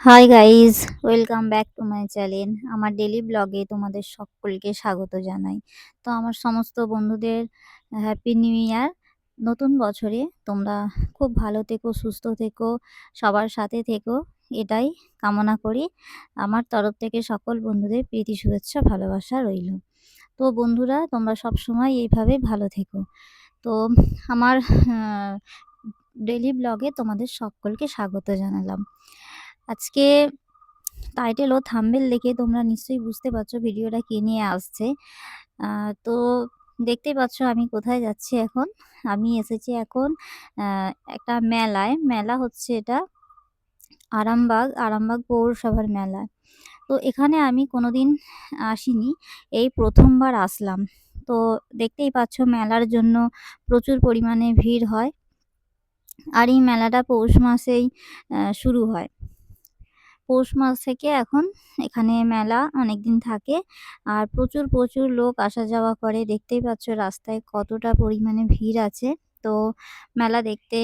Hi guys welcome back to my channel আমার daily ব্লগে তোমাদের সকলকে স্বাগত জানাই। তো আমার সমস্ত বন্ধুদের হ্যাপি নিউ ইয়ার নতুন বছরে তোমরা খুব ভালো থেকো, সুস্থ থেকো, সবার সাথে থেকো, এটাই কামনা করি। আমার তরফ থেকে সকল বন্ধুদের প্রীতি, শুভেচ্ছা, ভালোবাসা রইল। তো বন্ধুরা, তোমরা সব সময় এইভাবে ভালো থেকো। তো আমার ডেলি ব্লগে তোমাদের সকলকে স্বাগত জানালাম। আজকে টাইটেল ও থাম্বেল দেখে তোমরা নিশ্চয়ই বুঝতে পারছ ভিডিওটা কে নিয়ে আসছে। তো দেখতেই পাচ্ছ আমি কোথায় যাচ্ছি এখন। আমি এসেছি এখন একটা মেলায়। মেলা হচ্ছে এটা আরামবাগ আরামবাগ পৌরসভার মেলা তো এখানে আমি কোনোদিন আসিনি, এই প্রথমবার আসলাম। তো দেখতেই পাচ্ছ মেলার জন্য প্রচুর পরিমাণে ভিড় হয়। আর এই মেলাটা পৌষ মাসেই শুরু হয়। পৌষ মাস থেকে এখন এখানে মেলা অনেক দিন থাকে। আর প্রচুর প্রচুর লোক আসা যাওয়া করে। দেখতেই পাচ্ছ রাস্তায় কতটা পরিমাণে ভিড় আছে। তো মেলা দেখতে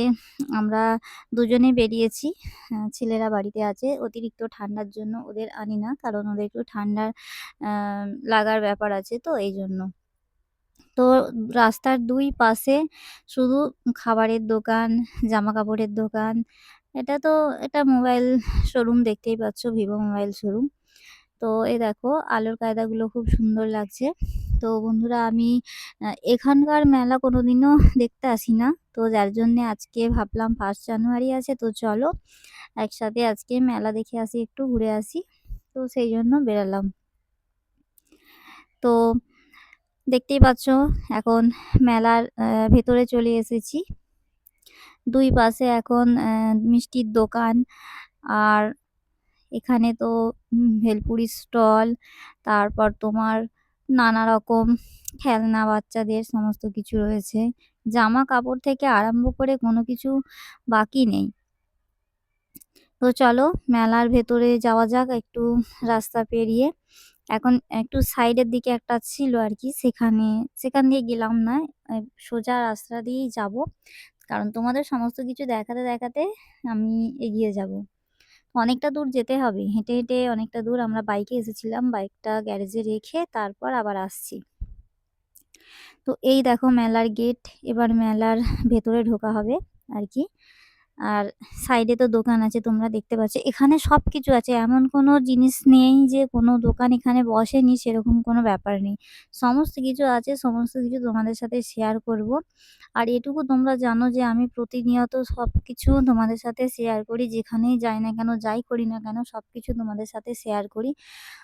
আমরা দুজনে বেরিয়েছি। ছেলেরা বাড়িতে আছে। অতিরিক্ত ঠান্ডার জন্য ওদের আনি না, কারণ ওদের একটু ঠান্ডার লাগার ব্যাপার আছে তো এই জন্য। তো রাস্তার দুই পাশে শুধু খাবারের দোকান জামা কাপড়ের দোকান এটা তো এটা মোবাইল শোরুম দেখতেই পাচ্ছ, ভিভো মোবাইল শোরুম। তো এ দেখো, আলোর কায়দাগুলো খুব সুন্দর লাগছে। তো বন্ধুরা, আমি এখানকার মেলা কোনোদিনও দেখতে আসি না। তো যার জন্যে আজকে ভাবলাম ফার্স্ট জানুয়ারি আছে, তো চলো একসাথে আজকে মেলা দেখে আসি, একটু ঘুরে আসি। তো সেই জন্য বেরালাম। তো দেখতেই পাচ্ছ, এখন মেলার ভেতরে চলে এসেছি। দুই পাশে এখন মিষ্টির দোকান। আর এখানে তো ভেলপুরি স্টল, তারপর তোমার নানা রকম খেলনা বাচ্চাদের সমস্ত কিছু রয়েছে। জামা কাপড় থেকে আরম্ভ করে কোনো কিছু বাকি নেই। তো চলো, মেলার ভেতরে যাওয়া যাক, একটু রাস্তা পেরিয়ে। এখন একটু সাইডের দিকে একটা ছিল আর কি, সেখানে, সেখান দিয়ে গেলাম না সোজা রাস্তা দিয়েই যাব। কারণ তোমাদের সমস্ত কিছু দেখাতে দেখাতে আমি এগিয়ে যাব। অনেকটা দূর যেতে হবে। হেঁটে হেঁটে অনেকটা দূর আমরা বাইকে এসেছিলাম। বাইকটা গ্যারেজে রেখে তারপর আবার আসছি। তো এই দেখো মেলার গেট এবার মেলার ভেতরে ঢোকা হবে আর কি। আর সাইডে তো দোকান আছে, তোমরা দেখতে পাচ্ছ। এখানে সব কিছু আছে, এমন কোনো জিনিস নেই যে কোনো দোকান এখানে বসেনি, সেরকম কোনো ব্যাপার নেই। সমস্ত কিছু আছে, সমস্ত কিছু তোমাদের সাথে শেয়ার করব। আর এটুকু তোমরা জানো যে আমি প্রতিনিয়ত সব কিছু তোমাদের সাথে শেয়ার করি, যেখানেই যাই না কেন, যাই করি না কেন সব কিছু তোমাদের সাথে শেয়ার করি।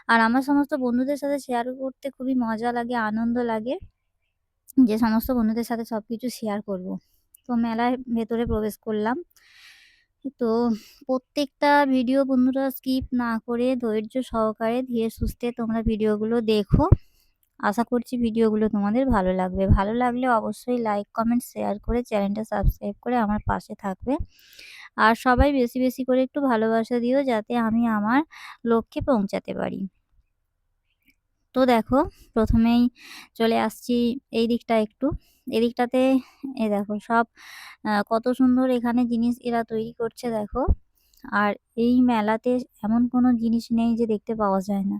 আর আমার সমস্ত বন্ধুদের সাথে শেয়ার করতে খুবই মজা লাগে, আনন্দ লাগে। যে সমস্ত বন্ধুদের সাথে সব কিছু শেয়ার করব। তো মেলায় ভেতরে প্রবেশ করলাম। তো প্রত্যেকটা ভিডিও বন্ধুরা স্কিপ না করে ধৈর্য সহকারে ধীরে সুস্থে তোমরা ভিডিওগুলো দেখো। আশা করছি ভিডিওগুলো তোমাদের ভালো লাগবে। ভালো লাগলে অবশ্যই লাইক কমেন্ট শেয়ার করে চ্যানেলটা সাবস্ক্রাইব করে আমার পাশে থাকবে। আর সবাই বেশি বেশি করে একটু ভালোবাসা দিও যাতে আমি আমার লক্ষ্যে পৌঁছাতে পারি। তো দেখো, প্রথমেই চলে আসছি এই দিকটা একটু। এদিকটাতে এ দেখো সব কত সুন্দর এখানে জিনিস এরা তৈরি করছে দেখো। আর এই মেলাতে এমন কোনো জিনিস নেই যে দেখতে পাওয়া যায় না।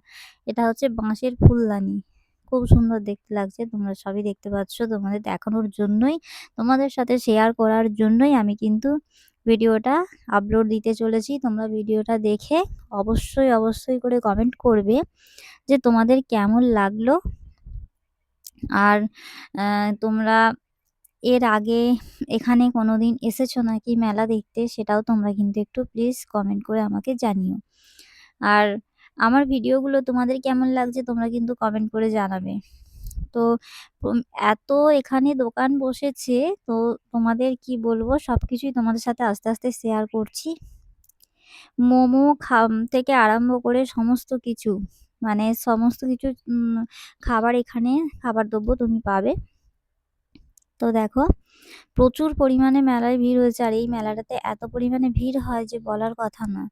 এটা হচ্ছে বাঁশের ফুলদানি। খুব সুন্দর দেখতে লাগছে, তোমরা সবই দেখতে পাচ্ছ। তোমাদের দেখানোর জন্যই, তোমাদের সাথে শেয়ার করার জন্যই আমি কিন্তু ভিডিওটা আপলোড দিতে চলেছি। তোমরা ভিডিওটা দেখে অবশ্যই অবশ্যই করে কমেন্ট করবে যে তোমাদের কেমন লাগল আর তোমরা এর আগে এখানে কোনো দিন এসেছ নাকি মেলা দেখতে? সেটাও তোমরা কিন্তু একটু প্লিজ কমেন্ট করে আমাকে জানিও। আর আমার ভিডিওগুলো তোমাদের কেমন লাগছে তোমরা কিন্তু কমেন্ট করে জানাবে। তো এত এখানে দোকান বসেছে, তো তোমাদের কি বলব? সব কিছুই তোমাদের সাথে আস্তে আস্তে শেয়ার করছি। মোমো খাম থেকে আরম্ভ করে সমস্ত কিছু। মানে সমস্ত কিছু খাবার এখানে খাবার দ্রব্য তুমি পাবে। তো দেখো, প্রচুর পরিমাণে মেলায় ভিড় হয়েছে, আর এই মেলাটাতে এত পরিমাণে ভিড় হয় যে বলার কথা না।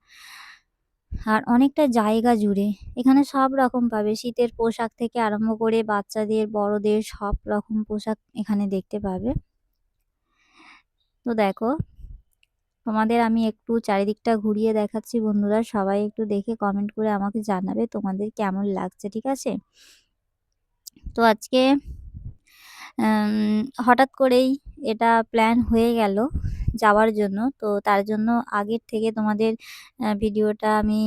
আর অনেকটা জায়গা জুড়ে, এখানে সব রকম পাবে। শীতের পোশাক থেকে আরম্ভ করে বাচ্চাদের, বড়দের সব রকম পোশাক এখানে দেখতে পাবে। তো দেখো তোমাদের আমি একটু চারিদিকটা ঘুরিয়ে দেখাচ্ছি বন্ধুরা। সবাই একটু দেখে কমেন্ট করে আমাকে জানাবে তোমাদের কেমন লাগছে, ঠিক আছে? তো আজকে হঠাৎ করেই এটা প্ল্যান হয়ে গেল যাওয়ার জন্য। তো তার জন্য আগের থেকে তোমাদের ভিডিওটা আমি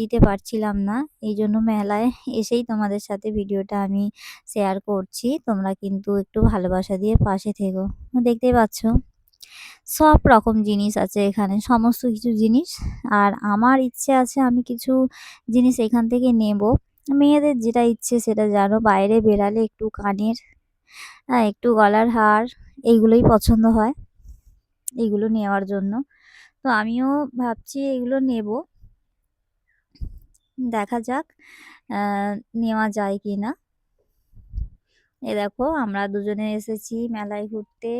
দিতে পারছিলাম না। এই জন্য মেলায় এসেই তোমাদের সাথে ভিডিওটা আমি শেয়ার করছি। তোমরা কিন্তু একটু ভালোবাসা দিয়ে পাশে থেকো। দেখতেই পাচ্ছ? সব রকম জিনিস আছে এখানে, সমস্ত কিছু জিনিস। আর আমার ইচ্ছে আছে আমি কিছু জিনিস এখান থেকে নেব। মেয়েদের যেটা ইচ্ছে সেটা জানো, বাইরে বেরালে একটু কানের হ্যাঁ একটু গলার হার, এইগুলোই পছন্দ হয় এইগুলো নেওয়ার জন্য। তো আমিও ভাবছি এগুলো নেব। দেখা যাক নেওয়া যায় কি না এ দেখো, আমরা দুজনে এসেছি মেলায় ঘুরতে।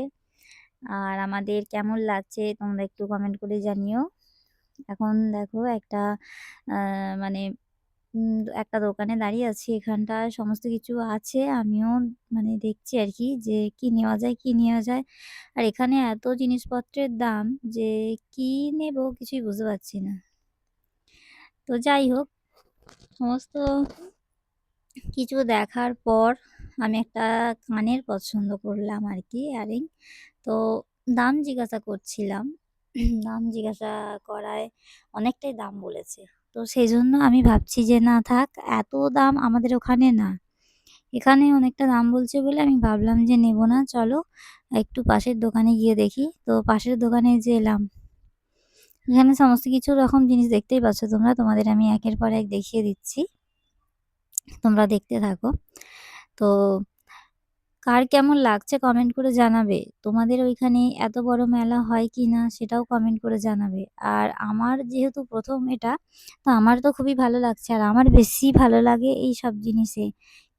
আর আমাদের কেমন লাগছে তোমরা একটু কমেন্ট করে জানিও। এখন দেখো একটা মানে একটা দোকানে দাঁড়িয়ে আছি এখানটায় সমস্ত কিছু আছে, আমিও মানে দেখছি আর কি যে কি নেওয়া যায়, কি নেওয়া যায়। আর এখানে এত জিনিসপত্রের দাম যে কি নেব কিছুই বুঝতে পারছি না। তো যাই হোক, সমস্ত কিছু দেখার পর আমি একটা কানের পছন্দ করলাম আর কি ইয়ারিং। তো দাম জিজ্ঞাসা করছিলাম। দাম জিজ্ঞাসা করায় অনেকটাই দাম বলেছে। তো সেই জন্য আমি ভাবছি যে, না থাক, এত দাম আমাদের ওখানে না। এখানে অনেকটা দাম বলছে বলে আমি ভাবলাম যে, নেব না, চলো একটু পাশের দোকানে গিয়ে দেখি। তো পাশের দোকানে যে এলাম, এখানে সমস্ত কিছু রকম জিনিস দেখতেই পাচ্ছ তোমরা। তোমাদের আমি একের পর এক দেখিয়ে দিচ্ছি। তোমরা দেখতে থাকো। তো কার কেমন লাগছে কমেন্ট করে জানাবে? তোমাদের ওইখানে এত বড় মেলা হয় কি না সেটাও কমেন্ট করে জানাবে। আর আমার যেহেতু প্রথম এটা, তো আমার তো খুবই ভালো লাগছে। আর আমার বেশি ভালো লাগে এই সব জিনিসে।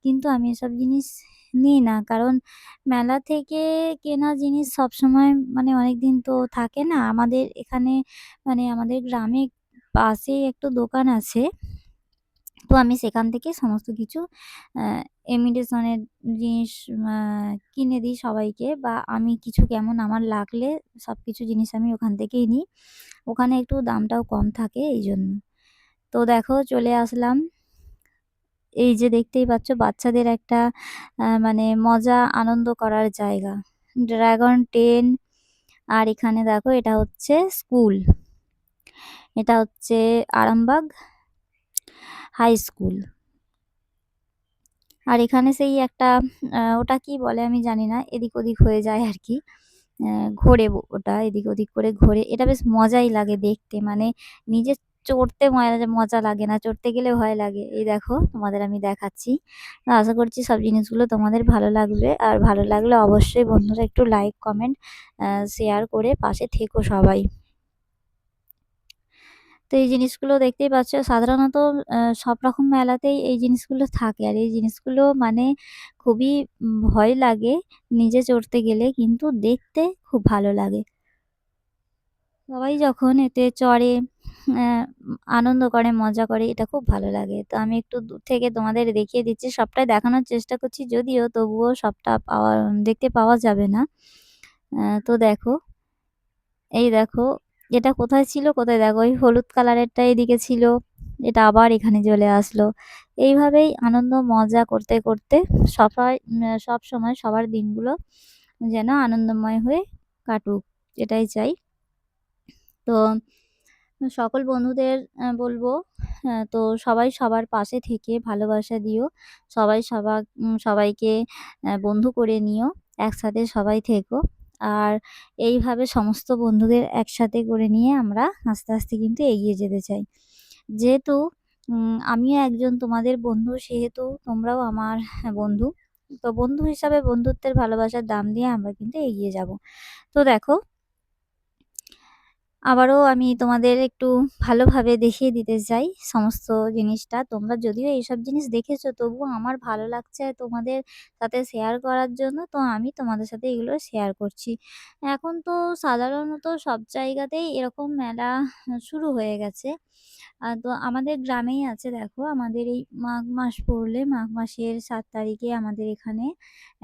কিন্তু আমি এসব জিনিস নিই না। কারণ মেলা থেকে কেনা জিনিস সব সময় মানে অনেক দিন তো থাকে না। আমাদের এখানে মানে আমাদের গ্রামে পাশেই একটা দোকান আছে। তো আমি সেখান থেকে সমস্ত কিছু ইমিটেশনের জিনিস কিনে দিই সবাইকে বা আমি কিছু কেমন আমার লাগলে সব কিছু জিনিস আমি ওখান থেকেই নিই। ওখানে একটু দামটাও কম থাকে এই জন্য তো দেখো চলে আসলাম। এই যে দেখতেই পাচ্ছ বাচ্চাদের একটা মানে মজা, আনন্দ করার জায়গা। ড্রাগন টেন আর এখানে দেখো এটা হচ্ছে স্কুল। এটা হচ্ছে আরামবাগ। হাই স্কুল আর এখানে সেই একটা ওটা কি বলে আমি জানি না, এদিক ওদিক হয়ে যায় আর কি। ঘোরে ওটা এদিক ওদিক করে ঘোরে। এটা বেশ মজাই লাগে দেখতে মানে নিজে চড়তে মজা লাগে না, চড়তে গেলে ভয় লাগে। এই দেখো, তোমাদের আমি দেখাচ্ছি। আশা করছি সব জিনিসগুলো তোমাদের ভালো লাগবে। আর ভালো লাগলে অবশ্যই বন্ধুরা একটু লাইক কমেন্ট শেয়ার করে পাশে থেকো সবাই। তো এই জিনিসগুলো দেখতেই পাচ্ছ, সাধারণত সব রকম মেলাতেই এই জিনিসগুলো থাকে। আর এই জিনিসগুলো মানে খুবই ভয় লাগে নিজে চড়তে গেলে, কিন্তু দেখতে খুব ভালো লাগে। সবাই যখন এতে চড়ে আনন্দ করে, মজা করে, এটা খুব ভালো লাগে। তো আমি একটু দূর থেকে তোমাদের দেখিয়ে দিচ্ছি, সবটাই দেখানোর চেষ্টা করছি, যদিও তবুও সবটা পাওয়া, দেখতে পাওয়া যাবে না। তো দেখো, এই দেখো এটা কোথায় ছিল, কোথায় দেখো, ওই হলুদ কালারেরটা এদিকে ছিল, এটা আবার এখানে চলে আসলো। এইভাবেই আনন্দ, মজা করতে করতে সবাই সব সময় সবার দিনগুলো যেন আনন্দময় হয়ে কাটুক, এটাই চাই। তো, সকল বন্ধুদের বলব তো সবাই সবার পাশে থেকে ভালোবাসা দিও, সবাই সবার সবাইকে বন্ধু করে নিও, একসাথে সবাই থেকো। আর এইভাবে সমস্ত বন্ধুদের একসাথে করে নিয়ে আমরা আস্তে আস্তে কিন্তু এগিয়ে যেতে চাই। যেহেতু আমিও একজন তোমাদের বন্ধু, সেহেতু তোমরাও আমার বন্ধু। তো বন্ধু হিসাবে বন্ধুত্বের ভালোবাসার দাম দিয়ে আমরা কিন্তু এগিয়ে যাব। তো দেখো আবারও আমি তোমাদের একটু ভালোভাবে দেখিয়ে দিতে চাই সমস্ত জিনিসটা। তোমরা যদিও এইসব জিনিস দেখেছ, তবুও আমার ভালো লাগছে তোমাদের সাথে শেয়ার করার জন্য। তো আমি তোমাদের সাথে এগুলো শেয়ার করছি। এখন তো সাধারণত সব জায়গাতেই এরকম মেলা শুরু হয়ে গেছে। তো আমাদের গ্রামেই আছে, দেখো, আমাদের এই মাঘ মাস পড়লে, মাঘ মাসের সাত তারিখে আমাদের এখানে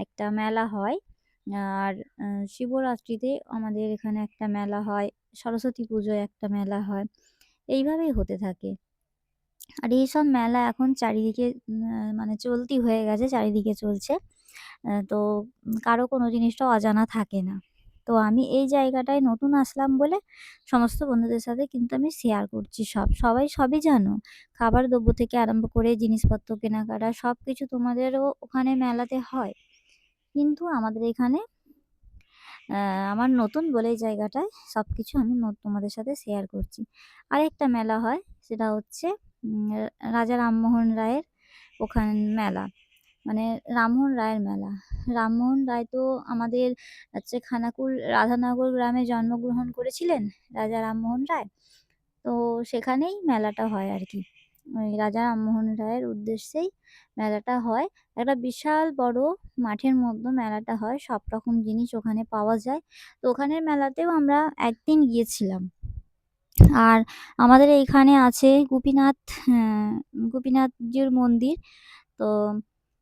একটা মেলা হয়। আর শিবরাত্রিতে আমাদের এখানে একটা মেলা হয়। সরস্বতী পুজোয় একটা মেলা হয়। এইভাবেই হতে থাকে। আর এইসব মেলা এখন চারিদিকে মানে চলতি হয়ে গেছে, চারিদিকে চলছে। তো কারও কোনো জিনিসটা অজানা থাকে না। তো আমি এই জায়গাটায় নতুন আসলাম বলে সমস্ত বন্ধুদের সাথে কিন্তু আমি শেয়ার করছি সব। সবাই সবই জানো, খাবার দ্রব্য থেকে আরম্ভ করে জিনিসপত্র, কেনাকাটা সব কিছু তোমাদেরও ওখানে মেলাতে হয়। কিন্তু আমাদের এখানে আমার নতুন বলে এই জায়গাটায় সব কিছু আমি তোমাদের সাথে শেয়ার করছি। আরেকটা মেলা হয়, সেটা হচ্ছে রাজা রামমোহন রায়ের ওখানে মেলা। মানে রামমোহন রায়ের মেলা। রামমোহন রায় তো আমাদের হচ্ছে খানাকুল, রাধানগর গ্রামে জন্মগ্রহণ করেছিলেন রাজা রামমোহন রায়। তো সেখানেই মেলাটা হয় আর কি। রাজা রামমোহন রায়ের উদ্দেশ্যেই মেলাটা হয়। একটা বিশাল বড় মাঠের মধ্যে মেলাটা হয়, সব রকম জিনিস ওখানে পাওয়া যায়। তো ওখানের মেলাতেও আমরা একদিন গিয়েছিলাম। আর আমাদের এইখানে আছে গোপীনাথ গোপীনাথজির মন্দির। তো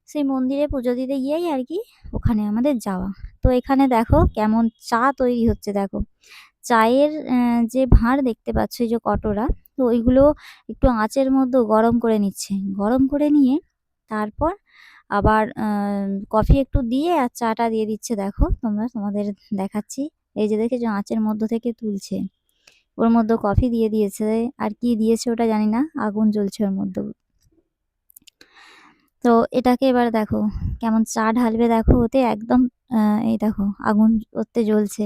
সেই মন্দিরে পুজো দিতে গিয়েই আর কি ওখানে আমাদের যাওয়া। তো এখানে দেখো কেমন চা তৈরি হচ্ছে, দেখো। চায়ের যে ভাঁড় দেখতে পাচ্ছ, এই যে কটোরা, তো ওইগুলো একটু আঁচের মধ্যে গরম করে নিচ্ছে। গরম করে নিয়ে তারপর আবার কফি একটু দিয়ে আর চাটা দিয়ে দিচ্ছে। দেখো, তোমরা, তোমাদের দেখাচ্ছি। এই যে দেখেছ, আঁচের মধ্য থেকে তুলছে। ওর মধ্যে কফি দিয়ে দিয়েছে। আর কি দিয়েছে ওটা জানি না, আগুন জ্বলছে ওর মধ্যে। তো এটাকে এবার দেখো, কেমন চা ঢালবে দেখো ওতে, একদম এই দেখো, আগুন ওতে জ্বলছে।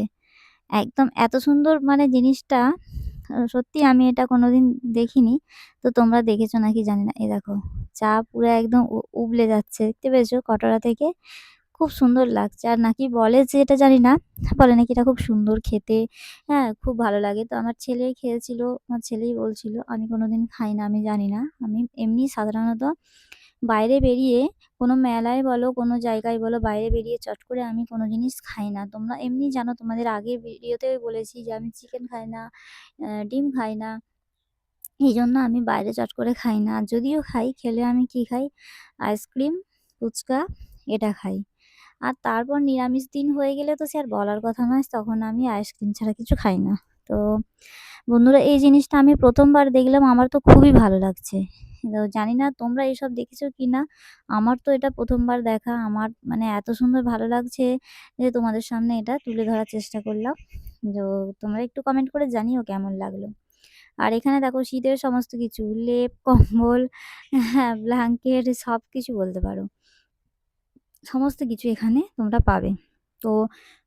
একদম এত সুন্দর মানে জিনিসটা সত্যি আমি এটা কোনোদিন দেখিনি। তো তোমরা দেখেছ নাকি জানি না। এই দেখো, চা পুরো একদম উবলে যাচ্ছে। দেখতে পেয়েছ কটরা থেকে? খুব সুন্দর লাগছে। আর নাকি বলে যে এটা জানি না, বলে নাকি এটা খুব সুন্দর খেতে। হ্যাঁ খুব ভালো লাগে। তো আমার ছেলে খেয়েছিল, আমার ছেলেই বলছিল, আমি কোনোদিন খাই না, আমি জানি না। আমি এমনি সাধারণত বাইরে বেরিয়ে কোনো মেলায় বলো, কোনো জায়গায় বলো, বাইরে বেরিয়ে চট করে আমি কোনো জিনিস খাই না। তোমরা এমনি জানো, তোমাদের আগের ভিডিওতে বলেছি যে আমি চিকেন খাই না ডিম খাই না। এই জন্য আমি বাইরে চট করে খাই না। যদিও খাই, খেলে আমি কি খাই? আইসক্রিম, ফুচকা, এটা খাই। আর তারপর নিরামিষ দিন হয়ে গেলে তো সে আর বলার কথা নয়, তখন আমি আইসক্রিম ছাড়া কিছু খাই না। তো বন্ধুরা, এই জিনিসটা আমি প্রথমবার দেখলাম, আমার তো খুবই ভালো লাগছে। জানি না তোমরা এসব দেখেছ কি না আমার তো এটা প্রথমবার দেখা। আমার মানে এত সুন্দর ভালো লাগছে যে তোমাদের সামনে এটা তুলে ধরার চেষ্টা করলাম। তো তোমরা একটু কমেন্ট করে জানিও কেমন লাগল। আর এখানে দেখো শীতের সমস্ত কিছু। লেপ, কম্বল হ্যাঁ ব্ল্যাঙ্কেট সব কিছু বলতে পারো। সমস্ত কিছু এখানে তোমরা পাবে। তো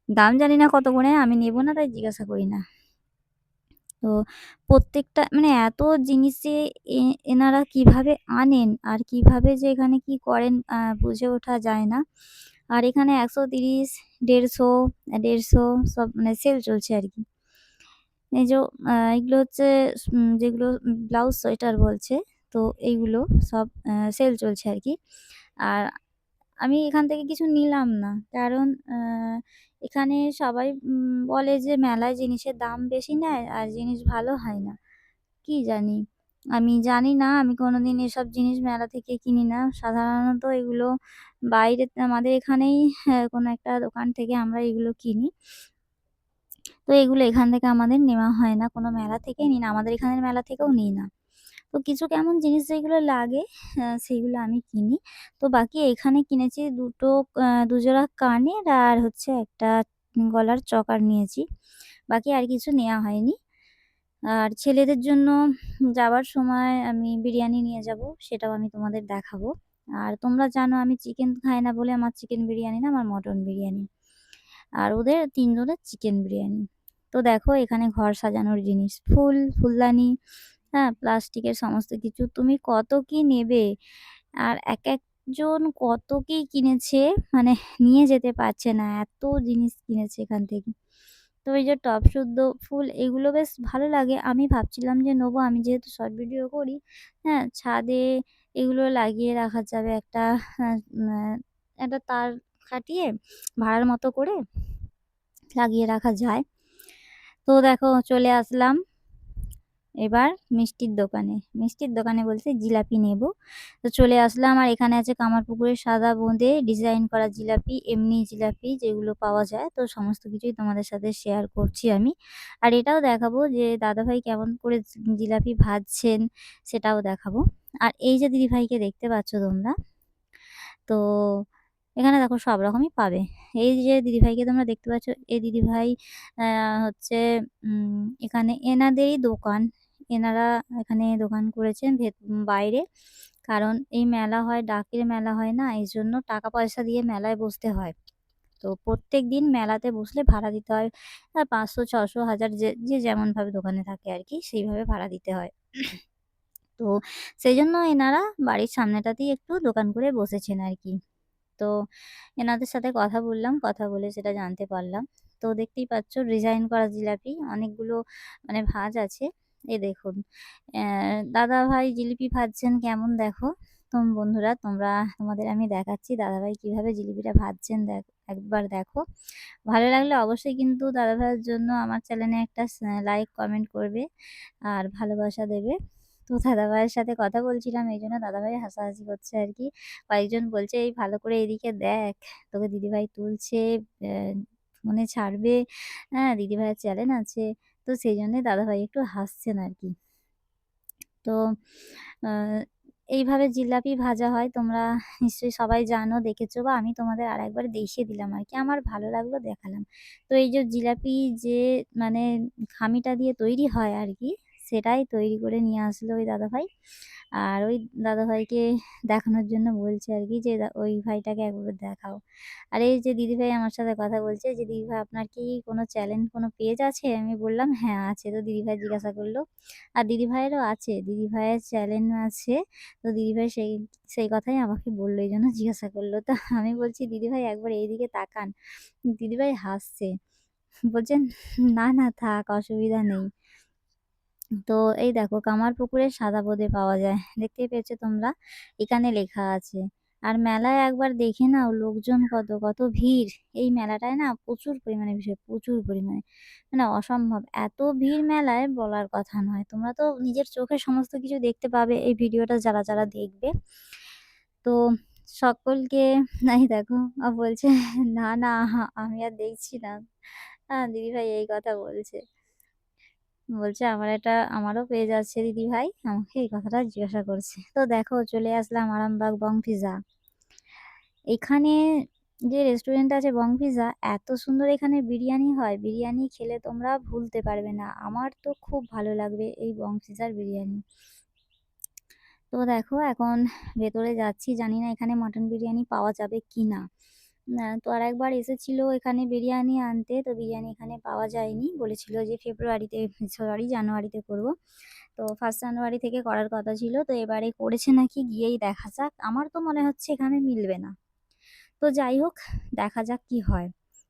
দাম জানি না কত করে, আমি নেব না, তাই জিজ্ঞাসা করি না। তো প্রত্যেকটা মানে এত জিনিসে এনারা কীভাবে আনেন? আর কীভাবে যে এখানে কি করেন বুঝে ওঠা যায় না। আর এখানে একশো তিরিশ, দেড়শো দেড়শো সব মানে সেল চলছে আর কি। এই যে এগুলো হচ্ছে যেগুলো ব্লাউজ, সোয়েটার বলছে, তো এইগুলো সব সেল চলছে আর কি। আর আমি এখান থেকে কিছু নিলাম না, কারণ এখানে সবাই বলে যে মেলায় জিনিসের দাম বেশি নেয় আর জিনিস ভালো হয় না। কি জানি? আমি জানি না আমি কোনোদিন এসব জিনিস মেলা থেকে কিনি না। সাধারণত এগুলো বাইরে আমাদের এখানেই হ্যাঁ, কোনো একটা দোকান থেকে আমরা এগুলো কিনি। তো এগুলো এখান থেকে আমাদের নেওয়া হয় না কোনো মেলা থেকে নিই না আমাদের এখানের মেলা থেকেও নিই না। তো কিছু কেমন জিনিস যেগুলো লাগে সেগুলো আমি কিনি। তো বাকি এখানে কিনেছি দুটো দুজোড়া কানের আর হচ্ছে একটা গলার চকার নিয়েছি। বাকি আর কিছু নেওয়া হয়নি। আর ছেলেদের জন্য যাওয়ার সময় আমি বিরিয়ানি নিয়ে যাব, সেটাও আমি তোমাদের দেখাবো। আর তোমরা জানো আমি চিকেন খাই না বলে আমার চিকেন বিরিয়ানি না, আমার মটন বিরিয়ানি। আর ওদের তিনজনের চিকেন বিরিয়ানি। তো দেখো এখানে ঘর সাজানোর জিনিস, ফুল, ফুলদানি হ্যাঁ প্লাস্টিকের সমস্ত কিছু তুমি কত কি নেবে? আর এক একজন কত কি কিনেছে? মানে নিয়ে যেতে পারছে না, এত জিনিস কিনেছে এখান থেকে। তো এই যে টপ শুদ্ধ ফুল, এগুলো বেশ ভালো লাগে। আমি ভাবছিলাম যে নেব, আমি যেহেতু শর্ট ভিডিও করি হ্যাঁ ছাদে এগুলো লাগিয়ে রাখা যাবে একটা একটা তার খাটিয়ে ভাড়ার মতো করে লাগিয়ে রাখা যায়। তো দেখো, চলে আসলাম। এবার মিষ্টির দোকানে। মিষ্টির দোকানে বলছে জিলাপি নেব। তো চলে আসলাম আর এখানে আছে কামারপুকুরের সাদা বোঁদে ডিজাইন করা জিলাপি, এমনি জিলাপি যেগুলো পাওয়া যায়। তো সমস্ত কিছুই তোমাদের সাথে শেয়ার করছি আমি। আর এটাও দেখাবো যে দাদাভাই কেমন করে জিলাপি ভাজছেন সেটাও দেখাবো। আর এই যে দিদিভাইকে দেখতে পাচ্ছ তোমরা, তো এখানে দেখো সব রকমই পাবে। এই যে দিদিভাইকে তোমরা দেখতে পাচ্ছ, এই দিদিভাই হচ্ছে এখানে এনাদেরই দোকান। এনারা এখানে দোকান করেছেন বাইরে। কারণ এই মেলা হয়, ডাকের মেলা হয় না, এই জন্য টাকা পয়সা দিয়ে মেলায় বসতে হয়। তো প্রত্যেক দিন মেলাতে বসলে ভাড়া দিতে হয় পাঁচশো, ছশো, হাজার যে যে যেমনভাবে দোকানে থাকে আর কি, সেইভাবে ভাড়া দিতে হয়। তো সেই জন্য এনারা বাড়ির সামনেটাতেই একটু দোকান করে বসেছেন আর কি। তো এনাদের সাথে কথা বললাম, কথা বলে সেটা জানতে পারলাম। তো দেখতেই পাচ্ছ, ডিজাইন করা জিলাপি, অনেকগুলো মানে ভাজ আছে। এই দেখুন দাদা ভাই জিলিপি ভাজছেন কেমন দেখো? তোম, বন্ধুরা, তোমরা তোমাদের আমি দেখাচ্ছি দাদাভাই কীভাবে জিলিপিটা ভাজছেন দেখ, একবার দেখো। ভালো লাগলে অবশ্যই কিন্তু দাদাভাইয়ের জন্য আমার চ্যানেলে একটা লাইক, কমেন্ট করবে আর ভালোবাসা দেবে। তো দাদাভাইয়ের সাথে কথা বলছিলাম, এই জন্য দাদাভাই হাসাহাসি করছে আর কি। কয়েকজন বলছে, এই ভালো করে এদিকে দেখ, তোকে দিদিভাই তুলছে মনে ছাড়বে। হ্যাঁ দিদিভাইয়ের চ্যানেল আছে। তো সেই জন্যে দাদাভাই একটু হাসছেন আর কি তো এইভাবে জিলাপি ভাজা হয়, তোমরা নিশ্চয়ই সবাই জানো, দেখেছ বা আমি তোমাদের আর একবার দেখিয়ে দিলাম আর কি আমার ভালো লাগল দেখালাম। তো এই যে জিলাপি যে মানে খামিটা দিয়ে তৈরি হয় আর কি সেটাই তৈরি করে নিয়ে আসলো ওই দাদাভাই। আর ওই দাদাভাইকে দেখানোর জন্য বলছে আর কি যে ওই ভাইটাকে একবার দেখাও। আর এই যে দিদিভাই আমার সাথে কথা বলছে যে, দিদিভাই, আপনার কি কোনো চ্যালেঞ্জ, কোনো পেজ আছে? আমি বললাম হ্যাঁ আছে। তো দিদিভাই জিজ্ঞাসা করল, আর দিদিভাইয়েরও আছে? দিদিভাইয়ের চ্যানেল আছে। তো দিদিভাই সেই সেই কথাই আমাকে বলল, এই জন্য জিজ্ঞাসা করল। তো আমি বলছি, দিদিভাই, একবার এইদিকে তাকান। দিদিভাই হাসছে। বলছেন, না না, থাক, অসুবিধা নেই। তো এই দেখো কামারপুকুরের সাদা বোঁদে পাওয়া যায়। দেখতেই পেয়েছ তোমরা? এখানে লেখা আছে, আর মেলায় একবার দেখে নাও লোকজন কত কত ভিড়। এই মেলাটায় না প্রচুর পরিমাণে বিষয় প্রচুর পরিমাণে। মানে অসম্ভব, এত ভিড় মেলায় বলার কথা নয়। তোমরা তো নিজের চোখে সমস্ত কিছু দেখতে পাবে এই ভিডিওটা যারা যারা দেখবে। তো সকলকে নাই দেখো বলছে, না না, আমি আর দেখছি না। দিদিভাই এই কথা বলছে। বলছে, আমার এটা আমারও পেজ আছে দিদি ভাই আমাকে এই কথাটা জিজ্ঞাসা করছে। তো দেখো, চলে আসলাম আরামবাগ বং পিজা। এখানে যে রেস্টুরেন্ট আছে বং পিজা, এত সুন্দর এখানে বিরিয়ানি হয়। বিরিয়ানি খেলে তোমরা ভুলতে পারবে না। আমার তো খুব ভালো লাগবে এই বং পিজার বিরিয়ানি। তো দেখো, এখন ভেতরে যাচ্ছি। জানি না এখানে মটন বিরিয়ানি পাওয়া যাবে কি না তো আর একবার এসেছিল এখানে বিরিয়ানি আনতে, তো বিরিয়ানি এখানে পাওয়া যায়নি। বলেছিল যে ফেব্রুয়ারিতে, সরি, জানুয়ারিতে করব। তো ফার্স্ট জানুয়ারি থেকে করার কথা ছিল, তো এবারে করেছে নাকি গিয়েই দেখা যাক। আমার তো মনে হচ্ছে এখানে মিলবে না। তো যাই হোক, দেখা যাক কি হয়।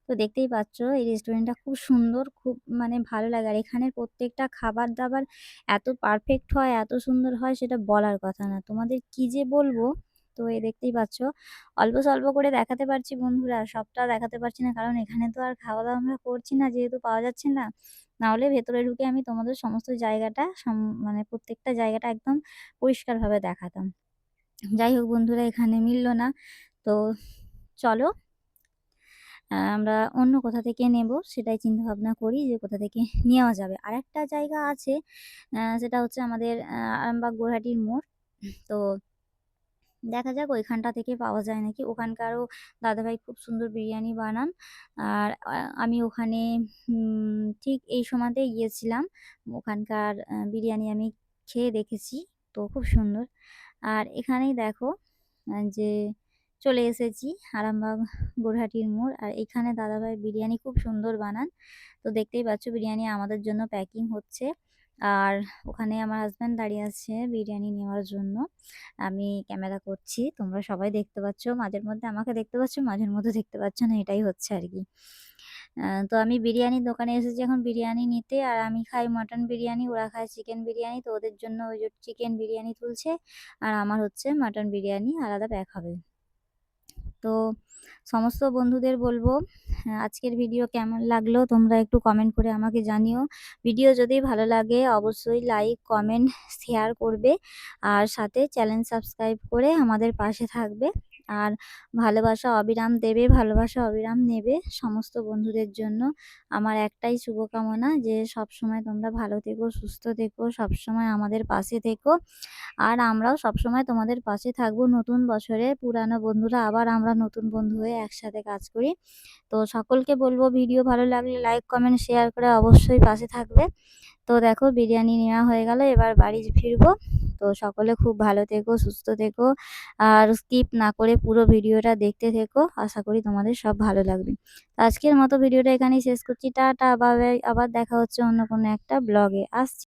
তো দেখতেই পাচ্ছ, এই রেস্টুরেন্টটা খুব সুন্দর, খুব মানে ভালো লাগে। আর এখানের প্রত্যেকটা খাবার দাবার এত পারফেক্ট হয়, এত সুন্দর হয়, সেটা বলার কথা না। তোমাদের কি যে বলব তো এই দেখতেই পাচ্ছ। অল্প স্বল্প করে দেখাতে পারছি বন্ধুরা, সবটা দেখাতে পারছি না, কারণ এখানে তো আর খাওয়া দাওয়া আমরা করছি না, যেহেতু পাওয়া যাচ্ছে না। নাহলে ভেতরে ঢুকে আমি তোমাদের সমস্ত জায়গাটা মানে প্রত্যেকটা জায়গাটা একদম পরিষ্কারভাবে দেখাতাম। যাই হোক বন্ধুরা, এখানে মিলল না। তো চলো আমরা অন্য কোথা থেকে নেব সেটাই চিন্তা ভাবনা করি যে কোথা থেকে নেওয়া যাবে। আর একটা জায়গা আছে সেটা হচ্ছে আমাদের আরামবাগ গোরহাটির মোড়। তো দেখা যাক ওইখানটা থেকে পাওয়া যায় নাকি। ওখানকারও দাদাভাই খুব সুন্দর বিরিয়ানি বানান। আর আমি ওখানে ঠিক এই সময়তেই গিয়েছিলাম। ওখানকার বিরিয়ানি আমি খেয়ে দেখেছি, তো খুব সুন্দর। আর এখানেই দেখো যে চলে এসেছি আরামবাগ গোরহাটির মোড়। আর এখানে দাদাভাই বিরিয়ানি খুব সুন্দর বানান। তো দেখতেই পাচ্ছ, বিরিয়ানি আমাদের জন্য প্যাকিং হচ্ছে। আর ওখানে আমার হাজব্যান্ড দাঁড়িয়ে আছে বিরিয়ানি নেওয়ার জন্য। আমি ক্যামেরা করছি, তোমরা সবাই দেখতে পাচ্ছ। মাঝের মধ্যে আমাকে দেখতে পাচ্ছ, মাঝের মধ্যে দেখতে পাচ্ছ না, এটাই হচ্ছে আর কি। তো আমি বিরিয়ানির দোকানে এসেছি এখন বিরিয়ানি নিতে, আর আমি খাই মাটন বিরিয়ানি, ওরা খায় চিকেন বিরিয়ানি, তো ওদের জন্য ওই চিকেন বিরিয়ানি তুলছে, আর আমার হচ্ছে মাটন বিরিয়ানি, আলাদা প্যাক হবে। তো সমস্ত বন্ধুদের বলব আজকের ভিডিও কেমন লাগল তোমরা একটু কমেন্ট করে আমাকে জানিও। ভিডিও যদি ভালো লাগে অবশ্যই লাইক কমেন্ট শেয়ার করবে আর সাথে চ্যানেল সাবস্ক্রাইব করে আমাদের পাশে থাকবে। আর ভালোবাসা অবিরাম দেবে, ভালোবাসা অবিরাম নেবে সমস্ত বন্ধুদের জন্য। আমার একটাই শুভকামনা যে সব সময় তোমরা ভালো থেকো, সুস্থ থেকো সব সময় আমাদের পাশে থেকো। আর আমরাও সব সময় তোমাদের পাশে থাকব নতুন বছরে। পুরানো বন্ধুরা আবার আমরা নতুন বন্ধু হয়ে একসাথে কাজ করি। তো সকলকে বলব, ভিডিও ভালো লাগলে লাইক কমেন্ট শেয়ার করে অবশ্যই পাশে থাকবে। তো দেখো বিরিয়ানি নেওয়া হয়ে গেল, এবার বাড়ি ফিরবো। তো সকলে খুব ভালো থেকো, সুস্থ থেকো। আর স্কিপ না করে পুরো ভিডিওটা দেখতে থেকো। আশা করি তোমাদের সব ভালো লাগবে। আজকের মতো ভিডিওটা এখানেই শেষ করছি। টাটা আবার আবার দেখা হচ্ছে অন্য কোনো একটা ব্লগে আসছি।